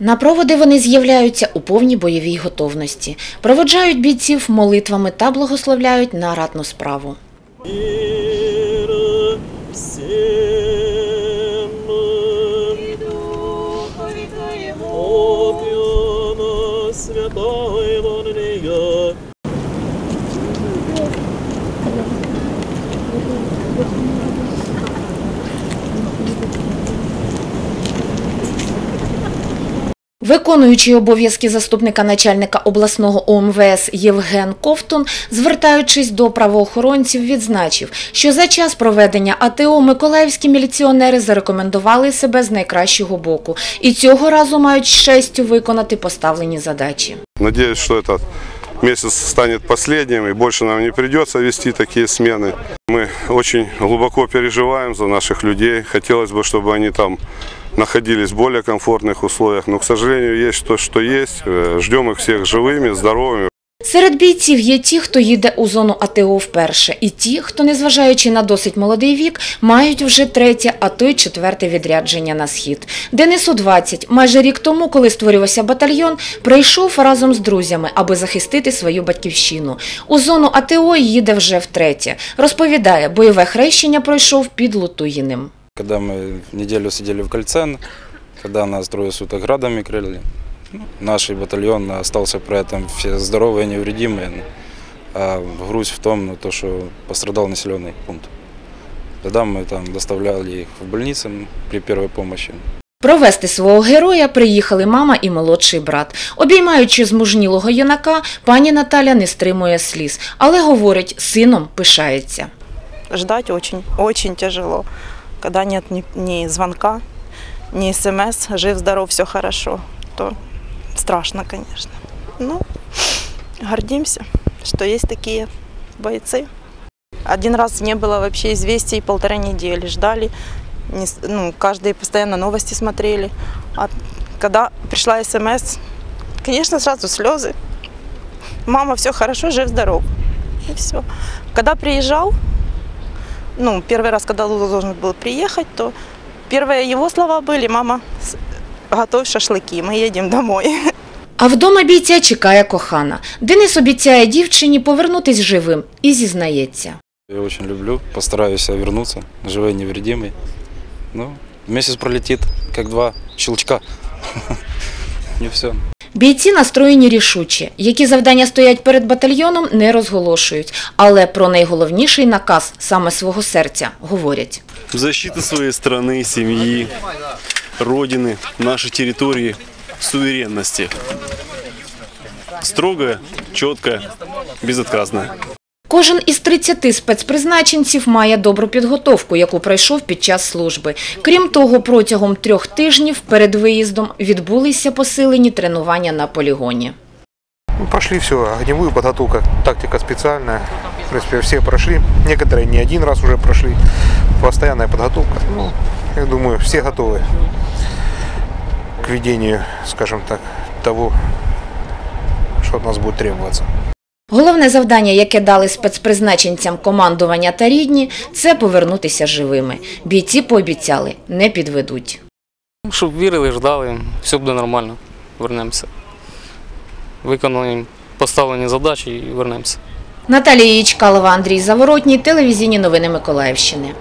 На проводи вони з'являються у повній бойовій готовності, проводжають бійців молитвами та благословляють на ратну справу. Мир Виконуючий обов'язки заступника начальника обласного ОМВС Євген Ковтун, звертаючись до правоохоронців, відзначив, що за час проведення АТО миколаївські міліціонери зарекомендували себе з найкращого боку і цього разу мають з честю виконати поставлені задачі. Надеюсь, что этот месяц станет последним и больше нам не придется вести такие смены. Мы очень глубоко переживаем за наших людей. Хотелось бы, чтобы они там находились в более комфортных условиях, но, к сожалению, есть то, что есть. Э, Ждем их всех живыми, здоровыми. Серед бійців є ті, хто їде у зону АТО вперше, і ті, хто, незважаючи на досить молодий вік, мають вже третє, а то й четверте відрядження на схід. Денису 20. Майже рік тому, коли створювався батальйон, прийшов разом з друзями, аби захистити свою батьківщину. У зону АТО їде вже втретє. Розповідає, бойове хрещення пройшов під Лутуїним. Когда мы неделю сидели в кольце, когда нас трое суток градами крыли, ну, наш батальон остался при этом все здоровые, невредимые. А грусть в том, ну, то, что пострадал населенный пункт. Тогда мы там доставляли их в больницу при первой помощи. Провести свого героя приїхали мама і молодший брат. Обіймаючи змужнілого юнака, пані Наталя не стримує сліз, але говорить, сином пишається. ждать очень, очень тяжело. Когда нет ни, ни звонка, ни смс, жив-здоров, все хорошо, то страшно, конечно. Ну, гордимся, что есть такие бойцы. Один раз не было вообще известий полторы недели, ждали, не ну, каждый постоянно новости смотрели. А когда пришла смс, конечно, сразу слезы. Мама, все хорошо, жив-здоров. И все. Когда приезжал, ну, первый раз, когда Лула должен был приехать, то первые его слова были, мама, с- готовь шашлыки, мы едем домой. А вдома бійця чекає кохана. Денис обіцяє дівчині повернутись живим і зізнається. Я очень люблю, постараюсь вернуться, живой, невредимый. Ну, месяц пролетит, как два щелчка. И все. Бійці настроєні рішучі. які завдання стоять перед батальйоном, не розголошують, але про найголовніший наказ саме свого серця говорять. защита своєї країни, сім'ї, родини, нашої території, суверенності. Строго, чітко, безотказная. Кожен із 30 спецпризначенців має добру підготовку, яку пройшов під час служби. Крім того, протягом трьох тижнів перед виїздом відбулися посилені тренування на полігоні. Ну, Прошли все, огневую подготовку, тактика специальная. В принципе, все прошли. Некоторые не один раз уже прошли. Постоянная подготовка. Ну, я думаю, все готовы к ведению, скажем так, того, что от нас будет требоваться. Головне завдання, яке дали спецпризначенцям командування та рідні, це повернутися живими. Бійці пообіцяли, не підведуть. Щоб вірили, ждали, все буде нормально, вернемося. Виконуємо поставлені задачі і вернемося. Наталія Ічкалова, Андрій Заворотній, телевізійні новини Миколаївщини.